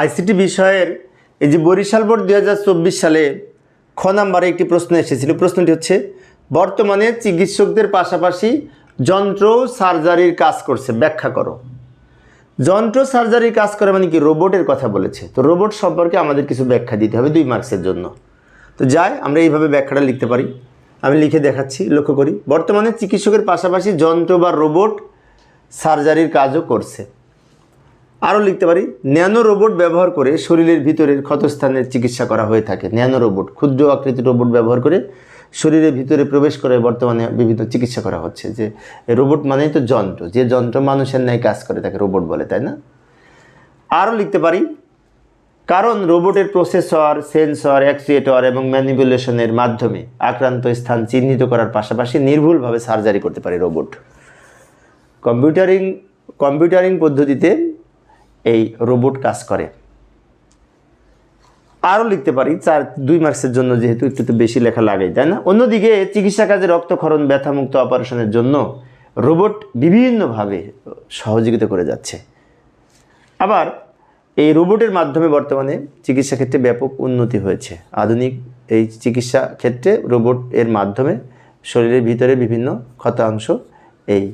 ICT বিষয়ের এই যে বরিশাল বোর্ড দু হাজার চব্বিশ সালে খ নাম্বারে একটি প্রশ্ন এসেছিল। প্রশ্নটি হচ্ছে, বর্তমানে চিকিৎসকদের পাশাপাশি যন্ত্র সার্জারির কাজ করছে, ব্যাখ্যা করো। যন্ত্র সার্জারির কাজ করে মানে কি? রোবটের কথা বলেছে। তো রোবট সম্পর্কে আমাদের কিছু ব্যাখ্যা দিতে হবে দুই মার্কসের জন্য। তো যাই, আমরা এইভাবে ব্যাখ্যাটা লিখতে পারি। আমি লিখে দেখাচ্ছি, লক্ষ্য করি। বর্তমানে চিকিৎসকের পাশাপাশি যন্ত্র বা রোবট সার্জারির কাজও করছে। আরও লিখতে পারি, ন্যানো রোবট ব্যবহার করে শরীরের ভিতরের ক্ষতস্থানের চিকিৎসা করা হয়ে থাকে। ন্যানো রোবট, ক্ষুদ্র আকৃতির রোবট ব্যবহার করে শরীরের ভিতরে প্রবেশ করে বর্তমানে বিভিন্ন চিকিৎসা করা হচ্ছে। যে রোবট মানেই তো যন্ত্র, যে যন্ত্র মানুষের ন্যায় কাজ করে তাকে রোবট বলে, তাই না? আরও লিখতে পারি, কারণ রোবটের প্রসেসর, সেন্সর, অ্যাক্সুয়েটর এবং ম্যানিপুলেশনের মাধ্যমে আক্রান্ত স্থান চিহ্নিত করার পাশাপাশি নির্ভুলভাবে সার্জারি করতে পারে রোবট। কম্পিউটারিং কম্পিউটারিং পদ্ধতিতে এই রোবট কাজ করে। আরও লিখতে পারি, চার, দুই মার্কসের জন্য যেহেতু একটু তো বেশি লেখা লাগে, তাই না? অন্যদিকে চিকিৎসা কাজে রক্তক্ষরণ, ব্যথামুক্ত অপারেশনের জন্য রোবট বিভিন্নভাবে সহযোগিতা করে যাচ্ছে। আবার এই রোবটের মাধ্যমে বর্তমানে চিকিৎসা ক্ষেত্রে ব্যাপক উন্নতি হয়েছে। আধুনিক এই চিকিৎসা ক্ষেত্রে রোবট এর মাধ্যমে শরীরের ভিতরে বিভিন্ন ক্ষতাংশ এই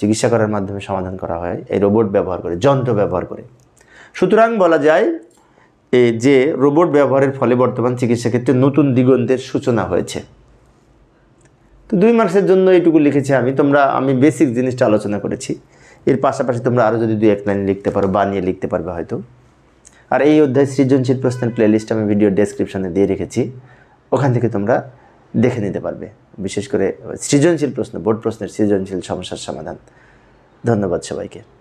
চিকিৎসা করার মাধ্যমে সমাধান করা হয়, এই রোবট ব্যবহার করে, যন্ত্র ব্যবহার করে। সুতরাং বলা যায় যে রোবট ব্যবহারের ফলে বর্তমান চিকিৎসা ক্ষেত্রে নতুন দিগন্তের সূচনা হয়েছে। তো দুই মার্কসের জন্য এইটুকু লিখেছি আমি, তোমরা, আমি বেসিক জিনিসটা আলোচনা করেছি। এর পাশাপাশি তোমরা আরও যদি দুই এক লাইন লিখতে পারো বানিয়ে লিখতে পারবে হয়তো। আর এই অধ্যায় সৃজনশীল প্রশ্নের প্লেলিস্ট আমি ভিডিও ডেসক্রিপশনে দিয়ে রেখেছি। ওখান থেকে তোমরা দেখে নিতে পারবে। বিশেষ করে সৃজনশীল প্রশ্ন বোর্ড প্রশ্নের সৃজনশীল সমস্যার সমাধান। ধন্যবাদ সবাইকে।